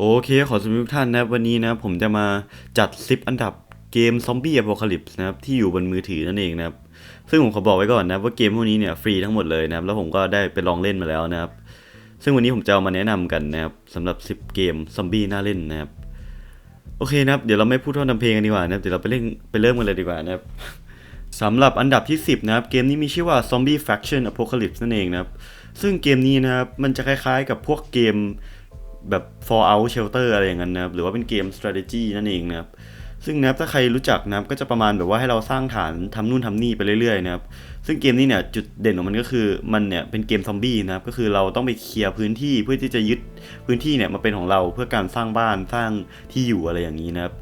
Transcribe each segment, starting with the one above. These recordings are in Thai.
โอเคขอสวัสดีทุกท่านนะวันนี้นะผมจะมาจัด10อันดับเกมซอมบี้อ p o คลิปส์นะครับที่อยู่บนมือถือนั่นเองนะครับซึ่งผมขอบอกไว้ก่อนนะว่าเกมพวกนี้เนี่ยฟรีทั้งหมดเลยนะครับแล้วผมก็ได้ไปลองเล่นมาแล้วนะครับ ซึ่งวันนี้ผมจะเอามาแนะนำกันนะครับสำหรับ10เกมซอมบี้น่าเล่นนะครับโอเคนะครับเดี๋ยวเราไม่พูดท่อนำเพลงกันดีกว่านะครับเดี๋ยวเราไปเล่นไปเริ่มกันเลยดีกว่านะครับสำหรับอันดับที่ 10 นะครับ เกมนี้มีชื่อว่า Zombie Faction Apocalypse นั่นเองนะครับ ซึ่งเกมนี้นะครับ มันจะคล้ายๆกับพวกเกม แบบ Fallout Shelter อะไรอย่างนั้นนะครับหรือว่าเป็นเกม strategy นั่นเองนะครับซึ่งนะครับถ้าใครรู้จักนะครับก็จะประมาณแบบว่าให้เราสร้างฐานทำนู่นทำนี่ไปเรื่อยๆนะครับซึ่งเกมนี้เนี่ยจุดเด่นของมันก็คือมันเนี่ยเป็นเกมซอมบี้นะครับก็คือเราต้องไปเคลียร์พื้นที่เพื่อที่จะยึดพื้นที่เนี่ยมาเป็นของเราเพื่อการสร้างบ้านสร้างที่อยู่อะไรอย่างนี้นะครับ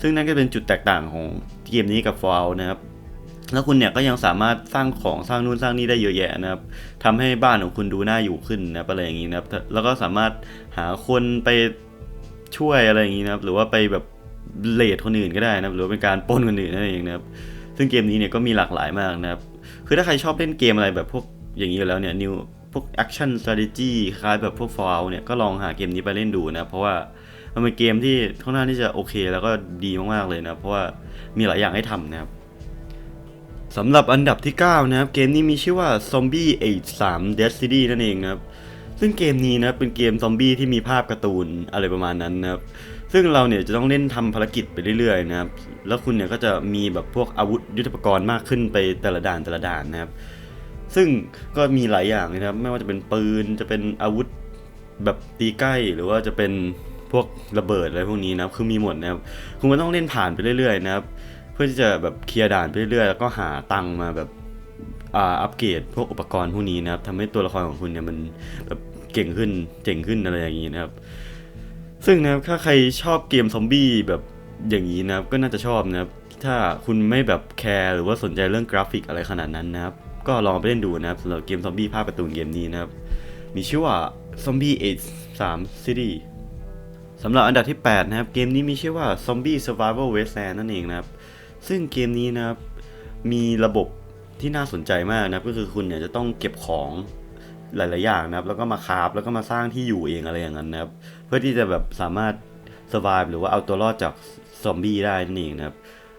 ซึ่งนั่นก็เป็นจุดแตกต่างของเกมนี้กับ Fallout นะครับ แล้วคุณเนี่ยก็ยังสามารถสร้างของสร้างนู่นสร้างนี่ได้เยอะแยะนะครับทำให้บ้านของคุณดูน่าอยู่ขึ้นนะครับอะไรอย่างนี้นะครับ แล้วก็สามารถหาคนไปช่วยอะไรอย่างนี้นะครับ หรือว่าไปแบบเลดคนอื่นก็ได้นะครับ หรือว่าเป็นการป้นคนอื่นนั่นเองนะครับ ซึ่งเกมนี้เนี่ยก็มีหลากหลายมากนะครับ คือถ้าใครชอบเล่นเกมอะไรแบบพวกอย่างนี้อยู่แล้วเนี่ยนิวพวก action strategy คล้ายแบบพวก Fallout เนี่ยก็ลองหาเกมนี้ไปเล่นดูนะเพราะว่ามันเป็นเกมที่ค่อนข้างที่จะโอเค แล้วก็ดีมากๆเลยนะเพราะว่ามีหลายอย่างให้ทำนะครับ สำหรับอันดับที่ 9 นะครับ เกมนี้มีชื่อว่า Zombie Age 3 Destiny นั่นเองนะครับ ซึ่งเกมนี้นะเป็นเกมซอมบี้ที่มีภาพการ์ตูนอะไรประมาณนั้นนะครับ ซึ่งเราเนี่ยจะต้องเล่นทำภารกิจไปเรื่อยๆนะครับ แล้วคุณเนี่ยก็จะมีแบบพวกอาวุธยุทธปกรณ์มากขึ้นไปแต่ละด่านแต่ละด่านนะครับ ซึ่งก็มีหลายอย่างนะครับ ไม่ว่าจะเป็นปืน จะเป็นอาวุธแบบตีใกล้ หรือว่าจะเป็นพวกระเบิดอะไรพวกนี้นะครับ คือมีหมดนะครับ คุณก็ต้องเล่นผ่านไปเรื่อยๆนะครับ เพื่อที่จะแบบเคลียร์ด่านไปเรื่อยๆแล้วก็หาตังมาแบบอ่าอัปเกรดพวกอุปกรณ์พวกนี้นะครับทำให้ตัวละครของคุณเนี่ยมันแบบเก่งขึ้นเจ๋งขึ้นอะไรอย่างนี้นะครับ ซึ่งนะครับถ้าใครชอบเกมซอมบี้แบบอย่างนี้นะครับก็น่าจะชอบนะครับถ้าคุณไม่แบบแคร์หรือว่าสนใจเรื่องกราฟิกอะไรขนาดนั้นนะครับ ก็ลองไปเล่นดูนะครับสำหรับเกมซอมบี้ภาพการ์ตูนเกมนี้นะครับ มีชื่อว่า Zombie Age 3 City สำหรับอันดับที่ 8 นะครับ เกมนี้มีชื่อว่า Zombie Survival Wasteland นั่นเองนะครับ ซึ่งเกมนี้นะครับมีระบบที่น่าสนใจมากนะก็คือคุณเนี่ยจะต้องเก็บของหลาย ๆ อย่างนะครับ แล้วก็มาคราฟแล้วก็มาสร้างที่อยู่เองอะไรอย่างนั้นนะครับ เพื่อที่จะแบบสามารถ survive หรือว่าเอาตัวรอดจากซอมบี้ได้นั่นเองนะครับ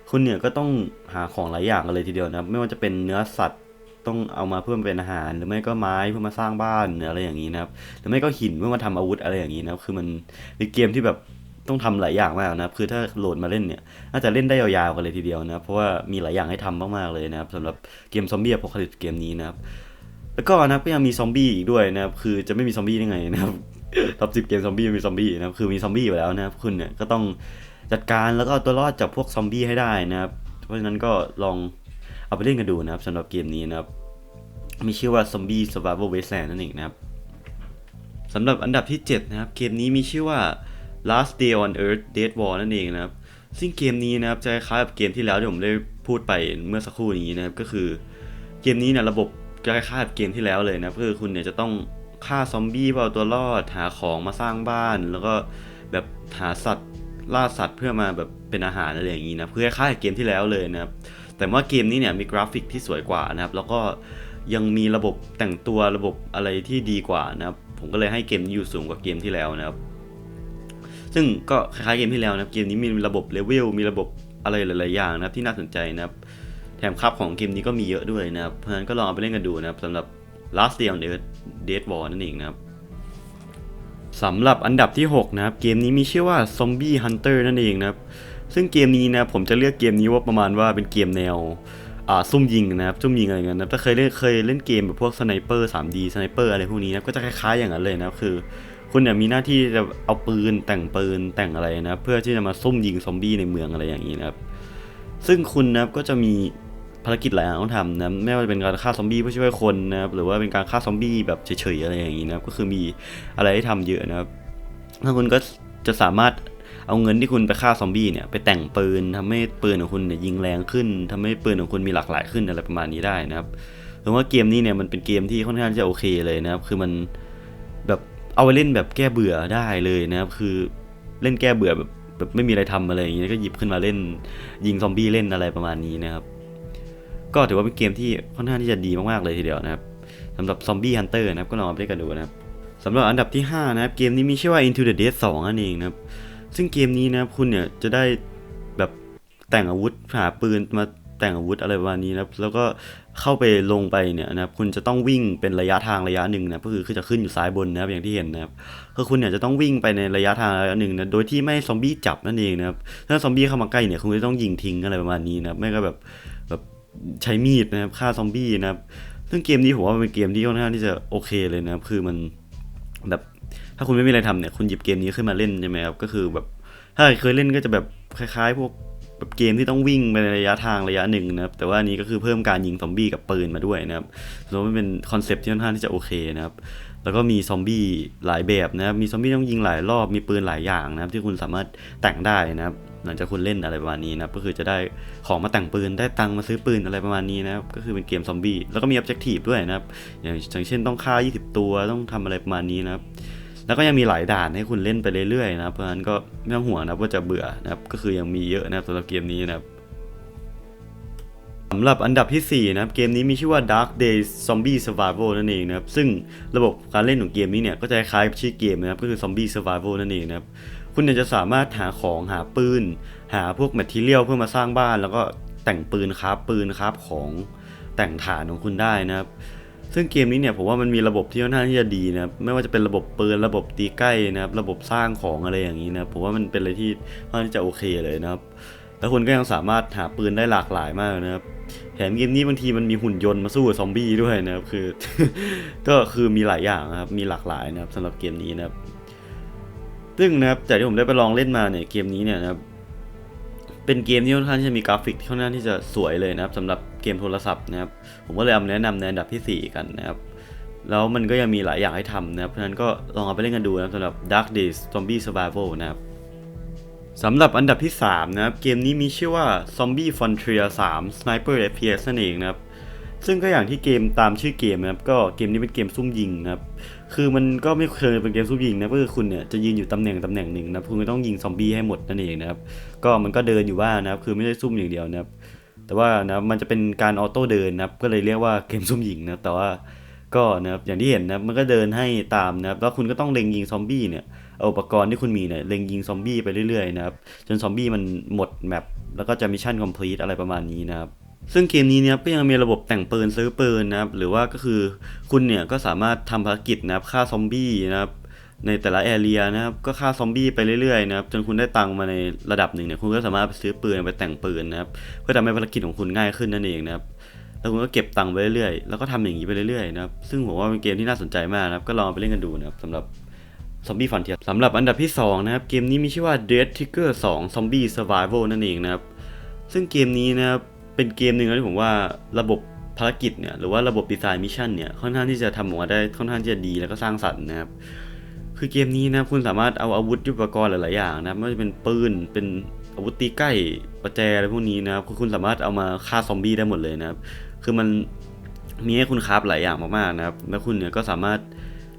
คุณเนี่ยก็ต้องหาของหลายอย่างกันเลยทีเดียวนะครับ ไม่ว่าจะเป็นเนื้อสัตว์ต้องเอามาเพื่อเป็นอาหาร หรือไม่ก็ไม้เพื่อมาสร้างบ้านอะไรอย่างนี้นะครับ หรือไม่ก็หินเพื่อมาทำอาวุธอะไรอย่างนี้นะครับ คือมันเป็นเกมที่แบบ ต้องทำหลายอย่างมากนะครับ คือถ้าโหลดมาเล่นเนี่ย น่าจะเล่นได้ยาวๆกันเลยทีเดียวนะเพราะว่ามีหลายอย่างให้ทำมากๆเลยนะครับสำหรับเกมซอมบี้อพอคาลิปเกมนี้นะครับ แล้วก็นะครับก็ยังมีซอมบี้อีกด้วยนะครับ คือจะไม่มีซอมบี้ได้ไงนะครับท็อปสิบเกมซอมบี้มีซอมบี้นะครับคือมีซอมบี้อยู่แล้วนะครับคุณเนี่ยก็ต้องจัดการแล้วก็เอาตัวรอดจากพวกซอมบี้ให้ได้นะครับ เพราะฉะนั้นก็ลองเอาไปเล่นกันดูนะครับสำหรับเกมนี้นะครับมีชื่อว่า Zombie Survival Wasteland นั่นเองนะครับสำหรับอันดับที่ 7 นะครับ เกมนี้มีชื่อว่า Last Day on Earth Dead War นั่นเองนะครับ ซึ่งเกมนี้นะครับจะคล้ายกับเกมที่แล้วที่ผมได้พูดไปเมื่อสักครู่นี้นะครับ ก็คือเกมนี้เนี่ยระบบจะคล้ายๆกับเกมที่แล้วเลยนะคือคุณเนี่ยจะต้องฆ่าซอมบี้เพื่อเอาตัวรอดหาของมาสร้างบ้าน แล้วก็แบบหาสัตว์ล่าสัตว์เพื่อมาแบบเป็นอาหารอะไรอย่างนี้นะเพื่อคล้ายกับเกมที่แล้วเลยนะครับแต่ว่าเกมนี้เนี่ยมีกราฟิกที่สวยกว่านะครับ แล้วก็ยังมีระบบแต่งตัวระบบอะไรที่ดีกว่านะครับ ผมก็เลยให้เกมนี้อยู่สูงกว่าเกมที่แล้วนะครับ ซึ่งก็คล้ายๆเกมที่แล้วนะครับ เกมนี้มีระบบเลเวล มีระบบอะไรหลาย ๆ อย่างนะครับที่น่าสนใจนะครับ แถมคับของเกมนี้ก็มีเยอะด้วยนะครับ เพราะฉะนั้นก็ลองเอาไปเล่นกันดูนะครับสำหรับ Last Day on Earth Dead War นั่นเองนะครับสำหรับอันดับที่ 6 นะครับ เกมนี้มีชื่อว่า Zombie Hunter นั่นเองนะครับ ซึ่งเกมนี้นะผมจะเรียกเกมนี้ว่าประมาณว่าเป็นเกมแนวอ่าซุ่มยิงนะครับซุ่มยิงอะไรเงี้ยนะถ้าเคยเล่นเคยเล่นเกมแบบพวกสไนเปอร์ 3D สไนเปอร์อะไรพวกนี้นะก็จะคล้ายๆอย่างนั้นเลยนะคือ คุณเนี่ยมีหน้าที่จะเอาปืนแต่งปืนแต่งอะไรนะเพื่อที่จะมาซุ่มยิงซอมบี้ในเมืองอะไรอย่างนี้นะครับ ซึ่งคุณนะครับก็จะมีภารกิจหลายอย่างต้องทำนะไม่ว่าจะเป็นการฆ่าซอมบี้เพื่อช่วยคนนะครับหรือว่าเป็นการฆ่าซอมบี้แบบเฉยๆอะไรอย่างนี้นะครับก็คือมีอะไรให้ทำเยอะนะครับถ้าคุณก็จะสามารถเอาเงินที่คุณไปฆ่าซอมบี้เนี่ยไปแต่งปืนทำให้ปืนของคุณเนี่ยยิงแรงขึ้นทำให้ปืนของคุณมีหลากหลายขึ้นอะไรประมาณนี้ได้นะครับเพราะว่าเกมนี้เนี่ยมันเป็นเกมที่ค่อนข้างจะโอเคเลยนะครับ คือมัน เอาไปเล่นแบบแก้เบื่อได้เลยนะครับ คือเล่นแก้เบื่อแบบแบบไม่มีอะไรทำอะไรอย่างนี้ยก็หยิบขึ้นมาเล่น ยิงซอมบี้เล่นอะไรประมาณนี้นะครับ ก็ถือว่าเป็นเกมที่ค่อนข้างที่จะดีมากๆเลยทีเดียวนะครับสำหรับซอมบี้ฮันเตอร์นะครับก็ลองเอาไปเล่นกันดูนะครับสำหรับอันดับที่ 5 นะครับ เกมนี้มีชื่อว่า Into the Dead 2นั่นเองนะครับ ซึ่งเกมนี้นะครับคุณเนี่ยจะได้แบบแต่งอาวุธหาปืนมา แต่งอาวุธอะไรประมาณนี้นะครับแล้วก็เข้าไปลงไปเนี่ยนะครับคุณจะต้องวิ่งเป็นระยะทางระยะหนึ่งนะก็คือจะขึ้นอยู่ซ้ายบนนะครับอย่างที่เห็นนะครับคือคุณเนี่ยจะต้องวิ่งไปในระยะทางระยะหนึ่งนะโดยที่ไม่ซอมบี้จับนั่นเองนะครับถ้าซอมบี้เข้ามาใกล้เนี่ยคุณจะต้องยิงทิ้งอะไรประมาณนี้นะครับไม่ก็แบบแบบใช้มีดนะครับฆ่าซอมบี้นะครับซึ่งเกมนี้ผมว่าเป็นเกมที่ค่อนข้างที่จะโอเคเลยนะครับคือมันแบบถ้าคุณไม่มีอะไรทำเนี่ยคุณหยิบเกมนี้ขึ้นมาเล่นใช่ไหมครับก็คือแบบถ้าเคยเล่นก็จะแบบคล้ายๆ พวก แบบเกมที่ต้องวิ่งไปในระยะทางระยะหนึ่งนะครับแต่ว่านี้ก็คือเพิ่มการยิงซอมบี้กับปืนมาด้วยนะครับแล้วมันเป็นคอนเซปต์ที่ค่อนข้างที่จะโอเคนะครับแล้วก็มีซอมบี้หลายแบบนะครับมีซอมบี้ต้องยิงหลายรอบมีปืนหลายอย่างนะครับที่คุณสามารถแต่งได้นะครับหลังจากคุณเล่นอะไรประมาณนี้นะครับก็คือจะได้ของมาแต่งปืนได้ตังค์มาซื้อปืนอะไรประมาณนี้นะครับก็คือเป็นเกมซอมบี้แล้วก็มีออบเจกตีฟด้วยนะครับอย่างเช่นต้องฆ่า 20 ตัวต้องทำอะไรประมาณนี้นะครับ แล้วก็ยังมีหลายด่านให้คุณเล่นไปเรื่อยๆนะครับเพราะฉะนั้นก็ไม่ต้องห่วงนะว่าจะเบื่อนะครับก็คือยังมีเยอะนะครับสำหรับเกมนี้นะครับสำหรับอันดับทีสี่ 4 นะครับเกมนี้มีชื่อว่า Dark Days Zombie Survival นั่นเองนะครับซึ่งระบบการเล่นของเกมนี้เนี่ยก็จะคล้ายกับชื่อเกมนะครับก็คือ Zombie Survival นั่นเองนะครับคุณเนี่ยจะสามารถหาของหาปืน หาพวกแมทเทียลเพื่อมาสร้างบ้าน แล้วก็แต่งปืนคราฟปืนคราฟของแต่งฐานของคุณได้นะครับ ซึ่งเกมนี้เนี่ยผมว่ามันมีระบบที่ค่อนข้างที่จะดีนะครับไม่ว่าจะเป็นระบบปืนระบบตีใกล้นะครับระบบสร้างของอะไรอย่างนี้นะผมว่ามันเป็นอะไรที่ค่อนข้างที่จะโอเคเลยนะครับ แล้วคุณก็ยังสามารถหาปืนได้หลากหลายมากนะครับแถมเกมนี้บางทีมันมีหุ่นยนต์มาสู้กับซอมบี้ด้วยนะครับคือ ก็คือมีหลายอย่างนะครับมีหลากหลายนะครับสำหรับเกมนี้นะครับซึ่งนะครับจากที่ผมได้ไปลองเล่นมาเนี่ยเกมนี้เนี่ยนะครับ เป็นเกมที่ค่อนข้างที่จะมีกราฟิกที่ค่อนข้างที่จะสวยเลยนะครับสำหรับเกมโทรศัพท์นะครับ ผมก็เลยเอามาแนะนำในอันดับทีสี่ 4 กันนะครับ แล้วมันก็ยังมีหลายอย่างให้ทำนะครับ เพราะฉะนั้นก็ลองเอาไปเล่นกันดูนะครับสำหรับ Dark Days Zombie Survival นะครับสำหรับอันดับที่ 3 นะครับ เกมนี้มีชื่อว่า Zombie Frontier 3 Sniper FPS นั่นเองนะครับ ซึ่งก็อย่างที่เกมตามชื่อเกมนะครับก็เกมนี้เป็นเกมซุ่มยิงนะครับคือมันก็ไม่เคยเป็นเกมซุ่มยิงนะก็คือคุณเนี่ยจะยืนอยู่ตำแหน่งตำแหน่งหนึ่งนะคุณก็ต้องยิงซอมบี้ให้หมดนั่นเองนะครับก็มันก็เดินอยู่ว่างนะครับคือไม่ได้ซุ่มอย่างเดียวนะครับแต่ว่านะมันจะเป็นการออโต้เดินนะครับก็เลยเรียกว่าเกมซุ่มยิงนะแต่ว่าก็นะครับอย่างที่เห็นนะมันก็เดินให้ตามนะครับแล้วคุณก็ต้องเล็งยิงซอมบี้เนี่ยเอาอุปกรณ์ที่คุณมีเนี่ยเล็งยิงซอมบี้ไปเรื่อยๆนะครับจนซอมบี้มันหมดแมปแล้วก็จะมิชชั่นคอมพลีทอะไรประมาณนี้นะครับ ซึ่งเกมนี้เนี่ยก็ยังมีระบบแต่งปืนซื้อปืนนะครับ หรือว่าก็คือคุณเนี่ยก็สามารถทำภารกิจนะครับฆ่าซอมบี้นะครับในแต่ละแอเรียนะครับก็ฆ่าซอมบี้ไปเรื่อยๆนะครับจนคุณได้ตังค์มาในระดับหนึ่งเนี่ยคุณก็สามารถไปซื้อปืนไปแต่งปืนนะครับเพื่อทำให้ภารกิจของคุณง่ายขึ้นนั่นเองนะครับแล้วคุณก็เก็บตังค์ไปเรื่อยๆแล้วก็ทำอย่างนี้ไปเรื่อยๆนะครับซึ่งผมว่าเป็นเกมที่น่าสนใจมากนะครับก็ลองไปเล่นกันดูนะครับสำหรับซอมบี้ฟันเทียสำหรับอันดับที่สองนะครับเกมนี้มีชื่อว่า Dead Trigger 2 Zombie Survival นั่นเองนะครับซึ่งเกมนี้นะครับ เป็นเกมหนึ่งนะที่ผมว่าระบบภารกิจเนี่ยหรือว่าระบบดีไซน์มิชชั่นเนี่ยค่อนข้างที่จะทำออกมาได้ค่อนข้างที่จะดีแล้วก็สร้างสรรค์นะครับคือเกมนี้นะคุณสามารถเอาอาวุธยุทธปกรณ์หลายๆอย่างนะครับไม่ว่าจะเป็นปืนเป็นอาวุธตีใกล้ประแจอะไรพวกนี้นะครับคือคุณสามารถเอามาฆ่าซอมบี้ได้หมดเลยนะครับ คือมันมีให้คุณคราฟหลายอย่างมากๆนะครับ แล้วคุณเนี่ยก็สามารถ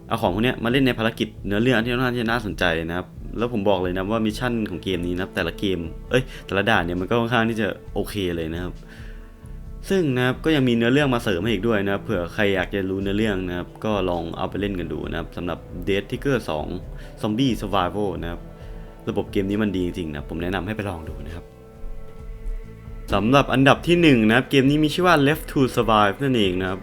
เอาของพวกนี้มาเล่นในภารกิจเนื้อเรื่องที่ค่อนข้างที่จะน่าสนใจนะครับ แล้วผมบอกเลยนะว่ามิชชั่นของเกมนี้นะครับแต่ละเกม เอ้ย แต่ละด่านเนี่ยมันก็ค่อนข้างที่จะโอเคเลยนะครับ ซึ่งนะครับก็ยังมีเนื้อเรื่องมาเสริมให้อีกด้วยนะครับเผื่อใครอยากจะรู้เนื้อเรื่องนะครับ ก็ลองเอาไปเล่นกันดูนะครับสำหรับ Dead Trigger 2 Zombie Survival นะครับ ระบบเกมนี้มันดีจริงๆนะผมแนะนำให้ไปลองดูนะครับสำหรับอันดับที่หนึ่งนะครับเกมนี้มีชื่อว่า Left to Survive นั่นเองนะครับ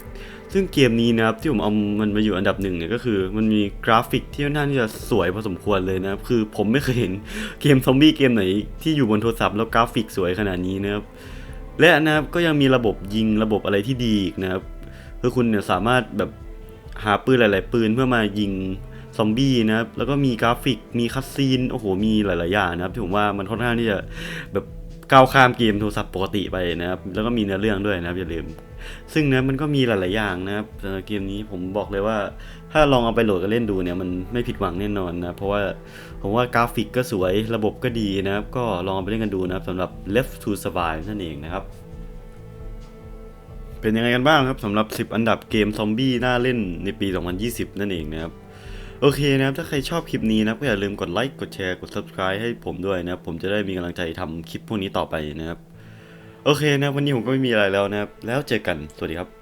ซึ่งเกมนี้นะครับที่ผมเอามันมาอยู่อันดับหนึ่งเนี่ยก็คือมันมีกราฟิกที่ค่อนข้างที่จะสวยพอสมควรเลยนะครับคือผมไม่เคยเห็นเกมซอมบี้เกมไหนที่อยู่บนโทรศัพท์แล้วกราฟิกสวยขนาดนี้นะครับและนะครับก็ยังมีระบบยิงระบบอะไรที่ดีอีกนะครับคือคุณเนี่ยสามารถแบบหาปืนหลาย ๆ ปืนเพื่อมายิงซอมบี้นะครับแล้วก็มีกราฟิกมีคัสซีนโอ้โหมีหลาย ๆ อย่างนะครับที่ผมว่ามันค่อนข้างที่จะแบบก้าวข้ามเกมโทรศัพท์ปกติไปนะครับแล้วก็มีเนื้อเรื่องด้วยนะครับอย่าลืม ซึ่งนะมันก็มีหลาย ๆ อย่างนะครับเกมนี้ผมบอกเลยว่า ถ้าลองเอาไปโหลดกันเล่นดูเนี่ยมันไม่ผิดหวังแน่นอนนะเพราะว่าผมว่ากราฟิกก็สวยระบบก็ดีนะครับ ก็ลองเอาไปเล่นกันดูนะครับสำหรับ Left to Survive นั่นเองนะครับ เป็นยังไงกันบ้างครับสำหรับ 10 อันดับเกมซอมบี้น่าเล่นในปี 2020 นั่นเองนะครับโอเคนะครับ ถ้าใครชอบคลิปนี้นะก็อย่าลืมกดไลค์ กดแชร์ กด subscribe ให้ผมด้วยนะครับ ผมจะได้มีกำลังใจทำคลิปพวกนี้ต่อไปนะครับ โอเคนะวันนี้ผมก็ไม่มีอะไรแล้วนะครับ แล้วเจอกัน สวัสดีครับ